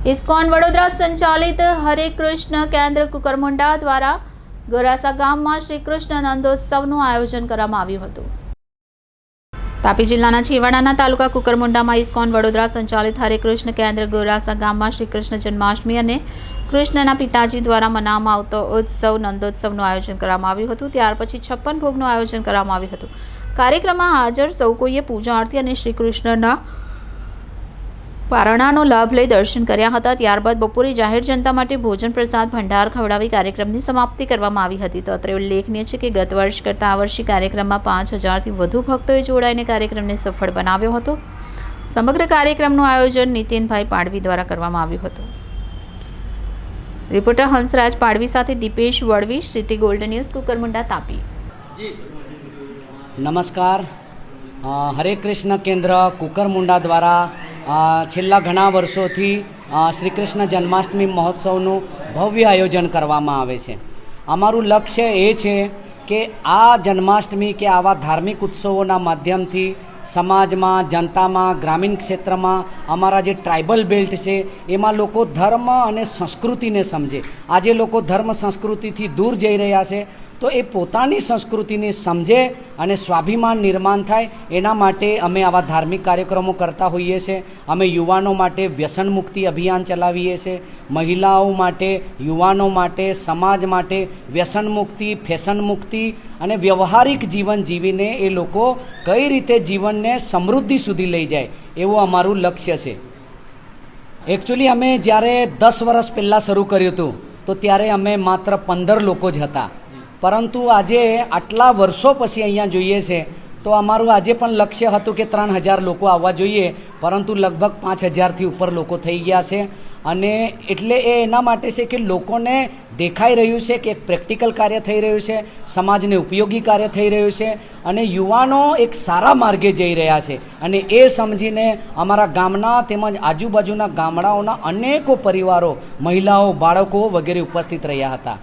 ISKCON Vadodara સંચાલિત હરે કૃષ્ણ કેન્દ્ર કુકરમુંડા દ્વારા ગોરાસા ગામમાં શ્રી કૃષ્ણ નંદોત્સવનું આયોજન કરવામાં આવ્યું હતું. તાપી જિલ્લાના છેવાડાના તાલુકા કુકરમુંડામાં ઇસ્કોન વડોદરા સંચાલિત હરે કૃષ્ણ કેન્દ્ર ગોરાસા ગામમાં શ્રી કૃષ્ણ જન્માષ્ટમી અને કૃષ્ણના પિતાજી દ્વારા મનાવવામાં આવતો ઉત્સવ નંદોત્સવનું આયોજન કરવામાં આવ્યું હતું. ત્યાર પછી છપ્પન ભોગનું આયોજન કરવામાં આવ્યું હતું. કાર્યક્રમમાં હાજર સૌ કોઈએ પૂજા આરતી અને શ્રી કૃષ્ણના પારણાનો લાભ લઈ દર્શન કર્યા હતા. ત્યારબાદ બપોરે જાહેર જનતા માટે ભોજન પ્રસાદ, ભંડાર, ખવડાવી કાર્યક્રમની સમાપ્તિ કરવામાં આવી હતી. તો અત્રે ઉલ્લેખનીય છે કે ગત વર્ષ કરતાં આ વર્ષે કાર્યક્રમમાં પાંચ હજારથી વધુ ભક્તોએ જોડાઈને કાર્યક્રમને સફળ બનાવ્યો હતો. સમગ્ર કાર્યક્રમનું આયોજન નીતિનભાઈ પાડવી દ્વારા કરવામાં આવ્યું હતું. રિપોર્ટર હંસરાજ પાડવી સાથે Dipesh Valvi city gold news, Kukarmunda, Tapi. નમસ્કાર. હરે કૃષ્ણ કેન્દ્ર કુકરમુંડા દ્વારા છેલ્લા ઘણા વર્ષોથી શ્રી કૃષ્ણ જન્માષ્ટમી મહોત્સવનું ભવ્ય આયોજન કરવામાં આવે છે. અમારું લક્ષ્ય એ છે કે આ જન્માષ્ટમી કે આવા ધાર્મિક ઉત્સવોના માધ્યમથી સમાજમાં, જનતામાં, ગ્રામીણ ક્ષેત્રમાં, અમારા જે ટ્રાઇબલ બેલ્ટ છે, એમાં લોકો ધર્મ અને સંસ્કૃતિને સમજે. આજે લોકો ધર્મ સંસ્કૃતિથી દૂર જઈ રહ્યા છે, તો એ પોતાની સંસ્કૃતિને સમજે અને સ્વાભિમાન નિર્માણ થાય. એના માટે અમે આવા ધાર્મિક કાર્યક્રમો કરતા હોઈએ છીએ અમે યુવાનો માટે વ્યસન મુક્તિ અભિયાન ચલાવીએ છીએ મહિલાઓ માટે, યુવાનો માટે, સમાજ માટે વ્યસન મુક્તિ, ફેશન મુક્તિ અને વ્યવહારિક જીવન જીવીને એ લોકો કઈ રીતે જીવનને સમૃદ્ધિ સુધી લઈ જાય, એવું અમારું લક્ષ્ય છે. એકચ્યુઅલી અમે જ્યારે દસ વર્ષ પહેલાં શરૂ કર્યું હતું, તો ત્યારે અમે માત્ર પંદર લોકો જ હતા. પરંતુ આજે આટલા વર્ષો પછી અહીંયા જોઈએ છે, તો અમારું આજે પણ લક્ષ્ય હતું કે ત્રણ હજાર લોકો આવવા જોઈએ, પરંતુ લગભગ પાંચ હજારથી ઉપર લોકો થઈ ગયા છે. અને એટલે એ એના માટે છે કે લોકોને દેખાઈ રહ્યું છે કે એક પ્રેક્ટિકલ કાર્ય થઈ રહ્યું છે, સમાજને ઉપયોગી કાર્ય થઈ રહ્યું છે અને યુવાનો એક સારા માર્ગે જઈ રહ્યા છે. અને એ સમજીને અમારા ગામના તેમજ આજુબાજુના ગામડાઓના અનેકો પરિવારો, મહિલાઓ, બાળકો વગેરે ઉપસ્થિત રહ્યા હતા.